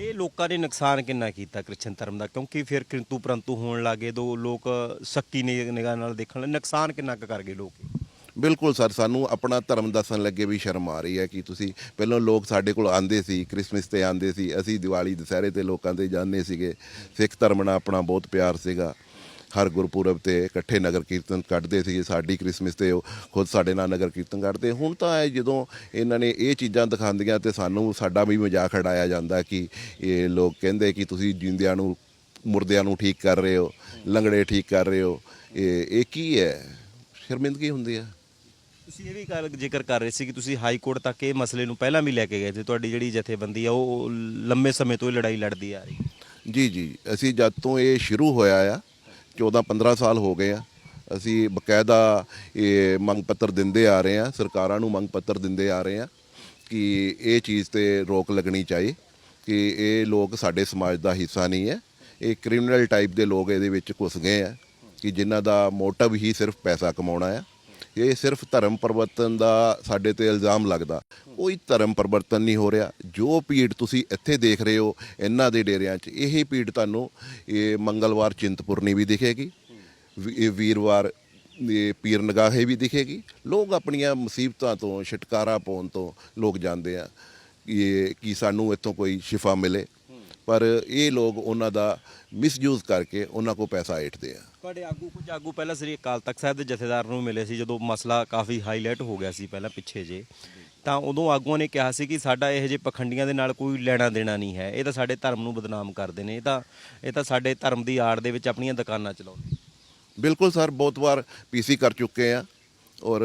ਇਹ ਲੋਕਾਂ ਨੇ ਨੁਕਸਾਨ ਕਿੰਨਾ ਕੀਤਾ ਕ੍ਰਿਸਚਨ ਧਰਮ ਦਾ? ਕਿਉਂਕਿ ਫਿਰ ਕਿੰਤੂ ਪਰੰਤੂ ਹੋਣ ਲੱਗੇ ਦੋ ਲੋਕ ਸਖਤੀ ਨਿਗਾਹ ਨਾਲ ਦੇਖਣ ਲੱਗੇ। ਨੁਕਸਾਨ ਕਿੰਨਾ ਕੁ ਕਰ ਗਏ ਲੋਕ? ਬਿਲਕੁਲ ਸਰ। ਸਾਨੂੰ ਆਪਣਾ ਧਰਮ ਦੱਸਣ ਲੱਗੇ ਵੀ ਸ਼ਰਮ ਆ ਰਹੀ ਹੈ ਕਿ ਤੁਸੀਂ ਪਹਿਲਾਂ ਲੋਕ ਸਾਡੇ ਕੋਲ ਆਂਦੇ ਸੀ ਕ੍ਰਿਸਮਸ ਤੇ ਆਂਦੇ ਸੀ। ਅਸੀਂ ਦੀਵਾਲੀ ਦੁਸਹਿਰੇ ਤੇ ਲੋਕਾਂ ਦੇ ਜਾਂਦੇ ਸੀਗੇ। ਸਿੱਖ ਧਰਮ ਨਾਲ ਆਪਣਾ ਬਹੁਤ ਪਿਆਰ ਸੀਗਾ। ਹਰ ਗੁਰਪੁਰਬ ਤੇ ਇਕੱਠੇ ਨਗਰ ਕੀਰਤਨ ਕੱਢਦੇ ਸੀ ਸਾਡੀ ਕ੍ਰਿਸਮਸ ਤੇ ਉਹ ਖੁਦ ਸਾਡੇ ਨਾਲ ਨਗਰ ਕੀਰਤਨ ਕੱਢਦੇ ਹੁਣ ਤਾਂ ਇਹ ਜਦੋਂ ਇਹਨਾਂ ਨੇ ਇਹ ਚੀਜ਼ਾਂ ਦਿਖਾਉਂਦੀਆਂ ਤੇ ਸਾਨੂੰ ਸਾਡਾ ਵੀ ਮਜ਼ਾਕ ਉਡਾਇਆ ਜਾਂਦਾ ਕਿ ਇਹ ਲੋਕ ਕਹਿੰਦੇ ਕਿ ਤੁਸੀਂ ਜਿੰਦਿਆਂ ਨੂੰ ਮੁਰਦਿਆਂ ਨੂੰ ਠੀਕ ਕਰ ਰਹੇ ਹੋ ਲੰਗੜੇ ਠੀਕ ਕਰ ਰਹੇ ਹੋ ਇਹ ਇਹ ਕੀ ਹੈ? ਸ਼ਰਮਿੰਦਗੀ ਹੁੰਦੀ ਹੈ ਤੁਸੀਂ ਇਹ ਵੀ ਗੱਲ ਜ਼ਿਕਰ ਕਰ ਰਹੇ ਸੀ ਕਿ ਤੁਸੀਂ ਹਾਈ ਕੋਰਟ ਤੱਕ ਇਹ ਮਸਲੇ ਨੂੰ ਪਹਿਲਾਂ ਵੀ ਲੈ ਕੇ ਗਏ ਤੇ ਤੁਹਾਡੀ ਜਿਹੜੀ ਜਥੇਬੰਦੀ ਆ ਉਹ ਲੰਮੇ ਸਮੇਂ ਤੋਂ ਇਹ ਲੜਾਈ ਲੜਦੀ ਆ ਰਹੀ। ਜੀ ਜੀ ਅਸੀਂ ਜਦ ਤੋਂ ਇਹ ਸ਼ੁਰੂ ਹੋਇਆ ਆ 14 15 ਸਾਲ ਹੋ ਗਏ ਆ। ਅਸੀਂ ਬਕਾਇਦਾ ਇਹ ਮੰਗ ਪੱਤਰ ਦਿੰਦੇ ਆ ਰਹੇ ਆ, ਸਰਕਾਰਾਂ ਨੂੰ ਮੰਗ ਪੱਤਰ ਦਿੰਦੇ ਆ ਰਹੇ ਆ ਕਿ ਇਹ ਚੀਜ਼ ਤੇ ਰੋਕ ਲੱਗਣੀ ਚਾਹੀਏ ਕਿ ਇਹ ਲੋਕ ਸਾਡੇ ਸਮਾਜ ਦਾ ਹਿੱਸਾ ਨਹੀਂ ਹੈ। ਇਹ ਕ੍ਰਿਮੀਨਲ ਟਾਈਪ ਦੇ ਲੋਕ ਇਹਦੇ ਵਿੱਚ ਘੁਸ ਗਏ ਆ ਕਿ ਜਿਨ੍ਹਾਂ ਦਾ ਮੋਟਿਵ ਹੀ ਸਿਰਫ ਪੈਸਾ ਕਮਾਉਣਾ ਆ। ਇਹ ਸਿਰਫ ਧਰਮ ਪਰਿਵਰਤਨ ਦਾ ਸਾਡੇ ਤੇ ਇਲਜ਼ਾਮ ਲੱਗਦਾ। ਕੋਈ ਧਰਮ ਪਰਿਵਰਤਨ ਨਹੀਂ ਹੋ ਰਿਹਾ। ਜੋ ਭੀੜ ਤੁਸੀਂ ਇੱਥੇ ਦੇਖ ਰਹੇ ਹੋ, ਇਹਨਾਂ ਦੇ ਡੇਰਿਆਂ 'ਚ, ਇਹ ਭੀੜ ਤੁਹਾਨੂੰ ਇਹ ਮੰਗਲਵਾਰ ਚਿੰਤਪੁਰਨੀ ਵੀ ਦਿਖੇਗੀ। ਵੀ- ਇਹ ਵੀਰਵਾਰ, ਇਹ ਪੀਰ ਨਗਾਹੇ ਵੀ ਦਿਖੇਗੀ। ਲੋਕ ਆਪਣੀਆਂ ਮੁਸੀਬਤਾਂ ਤੋਂ, ਛੁਟਕਾਰਾ ਪਾਉਣ ਤੋਂ ਲੋਕ ਜਾਂਦੇ ਆ। ਇਹ ਕਿ ਸਾਨੂੰ ਇੱਥੋਂ ਕੋਈ ਸ਼ਿਫਾ ਮਿਲੇ। ਪਰ ਇਹ ਲੋਕ ਉਹਨਾਂ ਦਾ ਮਿਸਯੂਜ਼ ਕਰਕੇ ਉਹਨਾਂ ਕੋ ਪੈਸਾ ਏਟਦੇ ਆ। ਤੁਹਾਡੇ ਆਗੂ ਕੁਝ ਆਗੂ ਪਹਿਲਾਂ ਸ੍ਰੀ ਅਕਾਲ ਤਖਤ ਸਾਹਿਬ ਦੇ ਜਥੇਦਾਰ ਨੂੰ ਮਿਲੇ ਸੀ, ਜਦੋਂ ਮਸਲਾ ਕਾਫੀ ਹਾਈਲਾਈਟ ਹੋ ਗਿਆ ਸੀ ਪਹਿਲਾਂ ਪਿੱਛੇ ਜੇ। ਤਾਂ ਉਦੋਂ ਆਗੂਆਂ ਨੇ ਕਿਹਾ ਸੀ ਕਿ ਸਾਡਾ ਇਹੋ ਜਿਹੇ ਪਖੰਡੀਆਂ ਦੇ ਨਾਲ ਕੋਈ ਲੈਣਾ ਦੇਣਾ ਨਹੀਂ ਹੈ। ਇਹ ਤਾਂ ਸਾਡੇ ਧਰਮ ਨੂੰ ਬਦਨਾਮ ਕਰਦੇ ਨੇ। ਇਹ ਤਾਂ ਇਹ ਤਾਂ ਸਾਡੇ ਧਰਮ ਦੀ ਆੜ ਦੇ ਵਿੱਚ ਆਪਣੀਆਂ ਦੁਕਾਨਾਂ ਚਲਾਉਂਦੇ ਬਿਲਕੁਲ ਸਰ, ਬਹੁਤ ਵਾਰ ਪੀਸੀ ਕਰ ਚੁੱਕੇ ਆ। ਔਰ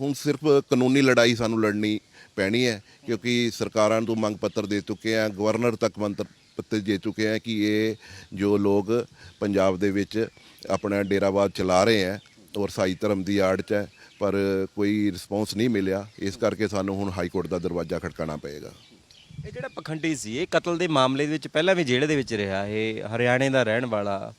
ਹੁਣ ਸਿਰਫ ਕਾਨੂੰਨੀ ਲੜਾਈ ਸਾਨੂੰ ਲੜਨੀ ਪੈਣੀ ਹੈ, ਕਿਉਂਕਿ ਸਰਕਾਰਾਂ ਤੋਂ ਮੰਗ ਪੱਤਰ ਦੇ ਚੁੱਕੇ ਆ, ਗਵਰਨਰ ਤੱਕ ਮੰਤਰ ਪੱਤਰ ਦੇ ਚੁੱਕੇ ਹੈ ਕਿ ਇਹ ਜੋ ਲੋਕ ਪੰਜਾਬ ਦੇ ਵਿੱਚ ਆਪਣਾ ਡੇਰਾਵਾਦ ਚਲਾ ਰਹੇ ਹੈ ਔਰ ਸਾਈ ਧਰਮ ਦੀ ਆੜ 'ਚ ਹੈ, ਪਰ ਕੋਈ ਰਿਸਪੌਂਸ ਨਹੀਂ ਮਿਲਿਆ। ਇਸ ਕਰਕੇ ਸਾਨੂੰ ਹੁਣ ਹਾਈ ਕੋਰਟ ਦਾ ਦਰਵਾਜ਼ਾ ਖੜਕਾਣਾ ਪਏਗਾ। ਇਹ ਜਿਹੜਾ ਪਖੰਡੀ ਸੀ, ਇਹ ਕਤਲ ਦੇ ਮਾਮਲੇ ਦੇ ਵਿੱਚ ਪਹਿਲਾਂ ਵੀ ਜੇਲ੍ਹ ਦੇ ਵਿੱਚ ਰਿਹਾ, ਇਹ ਹਰਿਆਣੇ ਦਾ ਰਹਿਣ ਵਾਲਾ।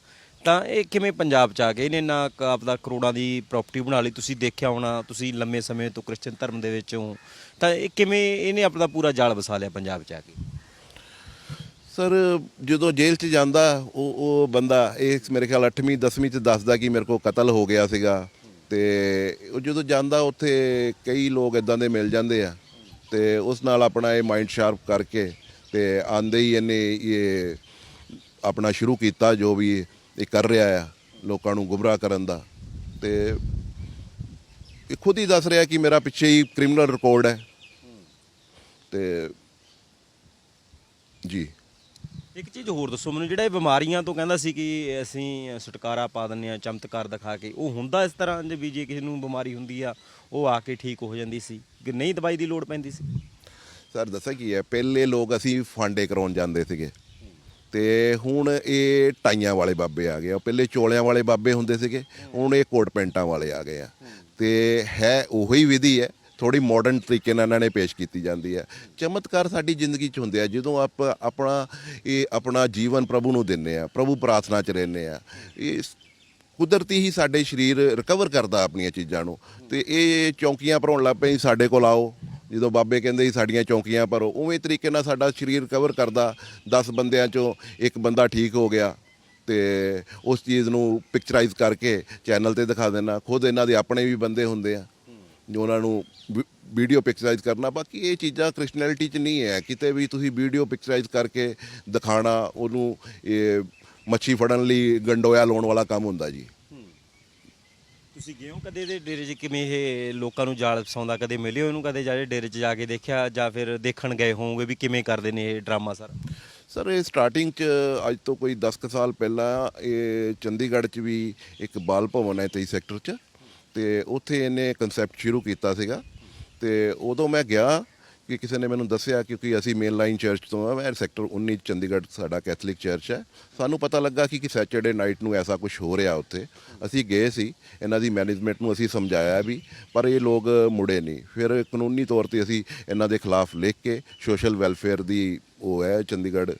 ਤਾਂ ਇਹ ਕਿਵੇਂ ਪੰਜਾਬ ਚ ਆ ਗਏ ਇਹਨੇ ਨਾ ਕ- ਆਪਦਾ ਕਰੋੜਾਂ ਦੀ ਪ੍ਰਾਪਰਟੀ ਬਣਾ ਲਈ, ਤੁਸੀਂ ਦੇਖਿਆ ਹੋਣਾ, ਤੁਸੀਂ ਲੰਮੇ ਸਮੇਂ ਤੋਂ ਕ੍ਰਿਸਚਨ ਧਰਮ ਦੇ ਵਿੱਚ ਹੋ। ਤਾਂ ਇਹ ਕਿਵੇਂ ਇਹਨੇ ਆਪਦਾ ਪੂਰਾ ਜਾਲ ਵਸਾ ਲਿਆ ਪੰਜਾਬ ਚ ਆ ਕੇ? ਸਰ, ਜਦੋਂ ਜੇਲ੍ਹ 'ਚ ਜਾਂਦਾ, ਉਹ ਉਹ ਬੰਦਾ, ਇਹ ਮੇਰੇ ਖਿਆਲ 8ਵੀਂ 10ਵੀਂ 'ਚ ਦੱਸਦਾ ਕਿ ਮੇਰੇ ਕੋਲ ਕਤਲ ਹੋ ਗਿਆ ਸੀਗਾ। ਤੇ ਉਹ ਜਦੋਂ ਜਾਂਦਾ, ਉੱਥੇ ਕਈ ਲੋਕ ਇਦਾਂ ਦੇ ਮਿਲ ਜਾਂਦੇ ਆ। ਤੇ ਉਸ ਨਾਲ ਆਪਣਾ ਇਹ ਮਾਈਂਡ ਸ਼ਾਰਪ ਕਰਕੇ ਤੇ ਆਂਦੇ ਹੀ ਇਹਨੇ ਇਹ ਆਪਣਾ ਸ਼ੁਰੂ ਕੀਤਾ ਜੋ ਵੀ ਇਹ ਕਰ ਰਿਹਾ ਆ, ਲੋਕਾਂ ਨੂੰ ਗੁੰਮਰਾਹ ਕਰਨ ਦਾ। ਤੇ ਇਹ ਖੁਦ ਹੀ ਦੱਸ ਰਿਹਾ ਕਿ ਮੇਰਾ ਪਿੱਛੇ ਹੀ ਕ੍ਰਿਮੀਨਲ ਰਿਕਾਰਡ ਹੈ। ਤੇ ਜੀ। ਇੱਕ ਚੀਜ਼ ਹੋਰ ਦੱਸੋ ਮੈਨੂੰ, ਜਿਹੜਾ ਇਹ ਬਿਮਾਰੀਆਂ ਤੋਂ ਕਹਿੰਦਾ ਸੀ ਕਿ ਅਸੀਂ ਛੁਟਕਾਰਾ ਪਾ ਦਿੰਨੇ ਆ ਚਮਤਕਾਰ ਦਿਖਾ ਕੇ, ਉਹ ਹੁੰਦਾ ਇਸ ਤਰ੍ਹਾਂ ਜੇ ਵੀ ਜੇ ਕਿਸੇ ਨੂੰ ਬਿਮਾਰੀ ਹੁੰਦੀ ਆ, ਉਹ ਆ ਕੇ ਠੀਕ ਹੋ ਜਾਂਦੀ ਸੀ, ਕਿ ਨਹੀਂ ਦਵਾਈ ਦੀ ਲੋੜ ਪੈਂਦੀ ਸੀ? ਸਰ, ਦੱਸਾਂ ਕੀ ਹੈ, ਪਹਿਲੇ ਲੋਕ ਅਸੀਂ ਫਾਂਡੇ ਕਰਾਉਣ ਜਾਂਦੇ ਸੀਗੇ। ਤੇ ਹੁਣ ਇਹ ਟਾਈਆਂ ਵਾਲੇ ਬਾਬੇ ਆ ਗਏ ਆ ਪਹਿਲੇ ਚੋਲਿਆਂ ਵਾਲੇ ਬਾਬੇ ਹੁੰਦੇ ਸੀਗੇ, ਹੁਣ ਇਹ ਕੋਟ ਪੈਂਟਾਂ ਵਾਲੇ ਆ ਗਏ ਆ। ਤੇ ਹੈ ਉਹੀ ਵਿਧੀ ਹੈ ਥੋੜੀ ਮਾਡਰਨ ਤਰੀਕੇ ਨਾਲ ਇਹਨਾਂ ਨੇ ਪੇਸ਼ ਕੀਤੀ ਜਾਂਦੀ ਹੈ। ਚਮਤਕਾਰ ਸਾਡੀ ਜ਼ਿੰਦਗੀ 'ਚ ਹੁੰਦੇ ਆ ਜਦੋਂ ਆਪ ਆਪਣਾ ਇਹ ਆਪਣਾ ਜੀਵਨ ਪ੍ਰਭੂ ਨੂੰ ਦਿੰਨੇ ਆ ਪ੍ਰਭੂ ਪ੍ਰਾਰਥਨਾ 'ਚ ਰਹਿੰਦੇ ਆ ਇਹ ਕੁਦਰਤੀ ਹੀ ਸਾਡੇ ਸਰੀਰ ਰਿਕਵਰ ਕਰਦਾ ਆਪਣੀਆਂ ਚੀਜ਼ਾਂ ਨੂੰ। ਤੇ ਇਹ ਚੌਂਕੀਆਂ ਭਰਾਉਣ ਲੱਗ ਪਏ ਸੀ, ਸਾਡੇ ਕੋਲ ਆਓ ਜਦੋਂ ਬਾਬੇ ਕਹਿੰਦੇ ਸੀ ਸਾਡੀਆਂ ਚੌਂਕੀਆਂ ਭਰੋ ਉਵੇਂ ਤਰੀਕੇ ਨਾਲ ਸਾਡਾ ਸਰੀਰ ਰਿਕਵਰ ਕਰਦਾ 10 ਬੰਦਿਆਂ ਚੋਂ ਇੱਕ ਬੰਦਾ ਠੀਕ ਹੋ ਗਿਆ ਤੇ ਉਸ ਚੀਜ਼ ਨੂੰ ਪਿਕਚਰਾਈਜ਼ ਕਰਕੇ ਚੈਨਲ ਤੇ ਦਿਖਾ ਦੇਣਾ ਖੁਦ ਇਹਨਾਂ ਦੇ ਆਪਣੇ ਵੀ ਬੰਦੇ ਹੁੰਦੇ ਆ। ਉਹਨਾਂ ਨੂੰ ਵੀਡੀਓ ਪਿਕਚਰਾਈਜ਼ ਕਰਨਾ ਬਾਕੀ ਇਹ ਚੀਜ਼ਾਂ ਕ੍ਰਿਸਚੀਅਨਿਟੀ 'ਚ ਨਹੀਂ ਹੈ। ਕਿਤੇ ਵੀ ਤੁਸੀਂ ਵੀਡੀਓ ਪਿਕਚਰਾਈਜ਼ ਕਰਕੇ ਦਿਖਾਣਾ ਉਹਨੂੰ ਇਹ ਮੱਛੀ ਫੜਨ ਲਈ ਗੰਡੋਇਆ ਲਾਉਣ ਵਾਲਾ ਕੰਮ ਹੁੰਦਾ ਜੀ। ਤੁਸੀਂ ਗਏ ਹੋ ਕਦੇ ਦੇ ਡੇਰੇ 'ਚ? ਕਿਵੇਂ ਇਹ ਲੋਕਾਂ ਨੂੰ ਜਾਲ ਫਸਾਉਂਦਾ ਕਦੇ ਮਿਲੇ ਹੋ ਇਹਨੂੰ ਕਦੇ ਜਾ ਕੇ ਡੇਰੇ 'ਚ ਜਾ ਕੇ ਦੇਖਿਆ ਜਾਂ ਫਿਰ ਦੇਖਣ ਗਏ ਹੋਵੋਗੇ ਵੀ ਕਿਵੇਂ ਕਰਦੇ ਨੇ ਇਹ ਡਰਾਮਾ ਸਰ? ਸਰ ਇਹ ਸਟਾਰਟਿੰਗ 'ਚ ਅੱਜ ਤੋਂ ਕੋਈ 10 ਕੁ ਸਾਲ ਪਹਿਲਾਂ ਇਹ ਚੰਡੀਗੜ੍ਹ 'ਚ ਵੀ ਇੱਕ ਬਾਲ ਭਵਨ ਹੈ 23 ਸੈਕਟਰ 'ਚ। ਤੇ ਉੱਥੇ ਇਹਨੇ ਕਨਸੈਪਟ ਸ਼ੁਰੂ ਕੀਤਾ ਸੀਗਾ। ਤੇ ਉਦੋਂ ਮੈਂ ਗਿਆ ਕਿ ਕਿਸੇ ਨੇ ਮੈਨੂੰ ਦੱਸਿਆ ਕਿਉਂਕਿ ਅਸੀਂ ਮੇਨ ਲਾਈਨ ਚਰਚ ਤੋਂ ਆ ਮੈਂ ਸੈਕਟਰ 19 ਚੰਡੀਗੜ੍ਹ ਸਾਡਾ ਕੈਥੋਲਿਕ ਚਰਚ ਹੈ। ਸਾਨੂੰ ਪਤਾ ਲੱਗਾ ਕਿ ਕਿ ਸੈਚਰਡੇ ਨਾਈਟ ਨੂੰ ਐਸਾ ਕੁਝ ਹੋ ਰਿਹਾ ਉੱਥੇ। ਅਸੀਂ ਗਏ ਸੀ, ਇਹਨਾਂ ਦੀ ਮੈਨੇਜਮੈਂਟ ਨੂੰ ਅਸੀਂ ਸਮਝਾਇਆ ਵੀ, ਪਰ ਇਹ ਲੋਕ ਮੁੜੇ ਨਹੀਂ। ਫਿਰ ਕਾਨੂੰਨੀ ਤੌਰ ਤੇ ਅਸੀਂ ਇਹਨਾਂ ਦੇ ਖਿਲਾਫ ਲਿਖ ਕੇ ਸੋਸ਼ਲ ਵੈਲਫੇਅਰ ਦੀ ਉਹ ਹੈ ਚੰਡੀਗੜ੍ਹ,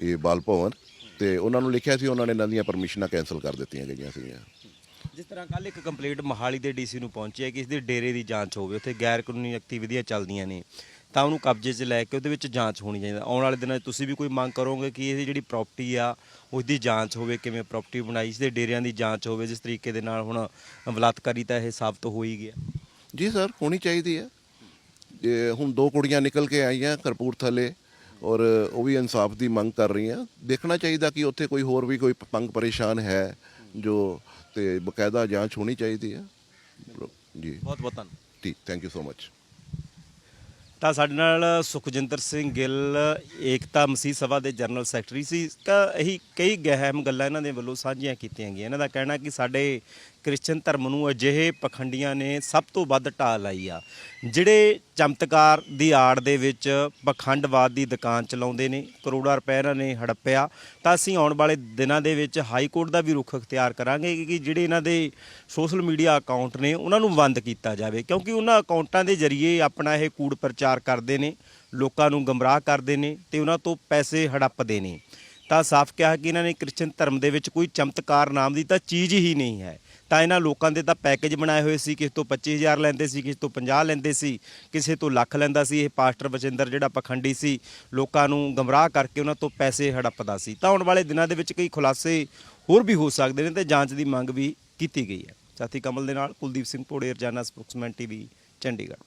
ਇਹ ਬਾਲ ਭਵਨ, ਤੇ ਉਹਨਾਂ ਨੂੰ ਲਿਖਿਆ ਸੀ, ਉਹਨਾਂ ਨੇ ਇਹਨਾਂ ਦੀਆਂ ਪਰਮਿਸ਼ਨਾਂ ਕੈਨਸਲ ਕਰ ਦਿੱਤੀਆਂ ਗਈਆਂ ਸੀਗੀਆਂ। ਜਿਸ ਤਰ੍ਹਾਂ ਕੱਲ ਇੱਕ ਕੰਪਲੀਟ ਮਹਾਲੀ ਦੇ ਡੀਸੀ ਨੂੰ ਪਹੁੰਚੀ ਹੈ ਕਿ ਇਸ ਦੇ ਡੇਰੇ ਦੀ ਜਾਂਚ ਹੋਵੇ, ਉੱਥੇ ਗੈਰ ਕਾਨੂੰਨੀ ਐਕਟੀਵਿਟੀਆਂ ਚੱਲਦੀਆਂ ਨੇ, ਤਾਂ ਉਹਨੂੰ ਕਬਜ਼ੇ 'ਚ ਲੈ ਕੇ ਉਹਦੇ ਵਿੱਚ ਜਾਂਚ ਹੋਣੀ ਚਾਹੀਦੀ ਆਉਣ ਵਾਲੇ ਦਿਨਾਂ 'ਚ ਤੁਸੀਂ ਵੀ ਕੋਈ ਮੰਗ ਕਰੋਗੇ ਕਿ ਇਹ ਜਿਹੜੀ ਪ੍ਰਾਪਰਟੀ ਆ ਉਸ ਦੀ ਜਾਂਚ ਹੋਵੇ, ਕਿਵੇਂ ਪ੍ਰਾਪਰਟੀ ਬਣਾਈ ਇਸ ਦੇ ਡੇਰਿਆਂ ਦੀ ਜਾਂਚ ਹੋਵੇ, ਜਿਸ ਤਰੀਕੇ ਦੇ ਨਾਲ ਹੁਣ ਬਲਾਤਕਾਰੀ ਤਾਂ ਇਹ ਸਾਬਤ ਹੋ ਹੀ ਗਿਆ। ਜੀ ਸਰ, ਹੋਣੀ ਚਾਹੀਦੀ ਹੈ। ਇਹ ਹੁਣ ਦੋ ਕੁੜੀਆਂ ਨਿਕਲ ਕੇ ਆਈਆਂ ਕਰਪੂਰਥਲੇ ਔਰ ਉਹ ਵੀ ਇਨਸਾਫ ਦੀ ਮੰਗ ਕਰ ਰਹੀਆਂ, ਦੇਖਣਾ ਚਾਹੀਦਾ ਕਿ ਉੱਥੇ ਕੋਈ ਹੋਰ ਵੀ ਕੋਈ ਪੰਗ ਪਰੇਸ਼ਾਨ ਹੈ। ਜੋ ਤੇ ਬਕਾਇਦਾ ਜਾਂਚ ਹੋਣੀ ਚਾਹੀਦੀ ਹੈ। ਜੀ। ਬਹੁਤ ਬਹੁਤ ਧੰਨਵਾਦ। ਠੀਕ ਥੈਂਕ ਯੂ ਸੋ ਮਚ ਤਾਂ ਸਾਡੇ ਨਾਲ ਸੁਖਜਿੰਦਰ ਸਿੰਘ ਗਿੱਲ ਏਕਤਾ ਮਸੀਹ ਸਭਾ ਦੇ ਜਨਰਲ ਸੈਕਟਰੀ ਸੀ। ਤਾਂ ਇਹੀ ਕਈ ਗਹਿਮ ਗੱਲਾਂ ਇਹਨਾਂ ਦੇ ਵੱਲੋਂ ਸਾਂਝੀਆਂ ਕੀਤੀਆਂ ਗਈਆਂ। ਇਹਨਾਂ ਦਾ ਕਹਿਣਾ ਕਿ ਸਾਡੇ ਕ੍ਰਿਸਚਨ ਧਰਮ ਨੂੰ ਅਜਿਹੇ ਪਖੰਡੀਆਂ ਨੇ ਸਭ ਤੋਂ ਵੱਧ ਢਾਹ ਲਾਈ ਆ। ਜਿਹੜੇ ਚਮਤਕਾਰ ਦੀ ਆੜ ਦੇ ਵਿੱਚ ਪਖੰਡਵਾਦ ਦੀ ਦੁਕਾਨ ਚਲਾਉਂਦੇ ਨੇ, ਕਰੋੜਾਂ ਰੁਪਏ ਇਹਨਾਂ ਨੇ ਹੜੱਪਿਆ, ਤਾਂ ਅਸੀਂ ਆਉਣ ਵਾਲੇ ਦਿਨਾਂ ਦੇ ਵਿੱਚ ਹਾਈ ਕੋਰਟ ਦਾ ਵੀ ਰੁਖ ਅਖਤਿਆਰ ਕਰਾਂਗੇ ਕਿ ਜਿਹੜੇ ਇਹਨਾਂ ਦੇ ਸੋਸ਼ਲ ਮੀਡੀਆ ਅਕਾਊਂਟ ਨੇ, ਉਹਨਾਂ ਨੂੰ ਬੰਦ ਕੀਤਾ ਜਾਵੇ। ਕਿਉਂਕਿ ਉਹਨਾਂ ਅਕਾਊਂਟਾਂ ਦੇ ਜ਼ਰੀਏ ਆਪਣਾ ਇਹ ਕੂੜ ਪ੍ਰਚਾਰ ਕਰਦੇ ਨੇ, ਲੋਕਾਂ ਨੂੰ ਗਮਰਾਹ ਕਰਦੇ ਨੇ ਤੇ ਉਹਨਾਂ ਤੋਂ ਪੈਸੇ ਹੜੱਪਦੇ ਨੇ। ਤਾਂ ਸਾਫ਼ ਕਿਹਾ ਕਿ ਇਹਨਾਂ ਨੇ ਕ੍ਰਿਸਚਨ ਧਰਮ ਦੇ ਵਿੱਚ ਕੋਈ ਚਮਤਕਾਰ ਨਾਮ ਦੀ ਤਾਂ ਚੀਜ਼ ਹੀ ਨਹੀਂ ਹੈ। ਤਾਂ ਇਹਨਾਂ ਲੋਕਾਂ ਦੇ ਤਾਂ ਪੈਕੇਜ ਬਣਾਏ ਹੋਏ ਸੀ, ਕਿਸੇ ਤੋਂ 25000 ਲੈਂਦੇ ਸੀ, ਕਿਸੇ ਤੋਂ 50 ਲੈਂਦੇ ਸੀ, ਕਿਸੇ ਤੋਂ ਲੱਖ ਲੈਂਦਾ ਸੀ, ਇਹ ਪਾਸਟਰ ਬਚਿੰਦਰ ਜਿਹੜਾ ਪਖੰਡੀ ਸੀ, ਲੋਕਾਂ ਨੂੰ ਗਮਰਾਹ ਕਰਕੇ ਉਹਨਾਂ ਤੋਂ ਪੈਸੇ ਹੜੱਪਦਾ ਸੀ। ਤਾਂ ਆਉਣ ਵਾਲੇ ਦਿਨਾਂ ਦੇ ਵਿੱਚ ਕਈ ਖੁਲਾਸੇ ਹੋਰ ਵੀ ਹੋ ਸਕਦੇ ਨੇ ਤੇ ਜਾਂਚ ਦੀ ਮੰਗ ਵੀ ਕੀਤੀ ਗਈ ਹੈ। ਸਾਥੀ ਕਮਲ ਦੇ ਨਾਲ ਕੁਲਦੀਪ ਸਿੰਘ ਪੋੜੇ ਰਜਾਨਾ ਸਪੋਕਸਮੈਨ ਟੀਵੀ, ਚੰਡੀਗੜ੍ਹ।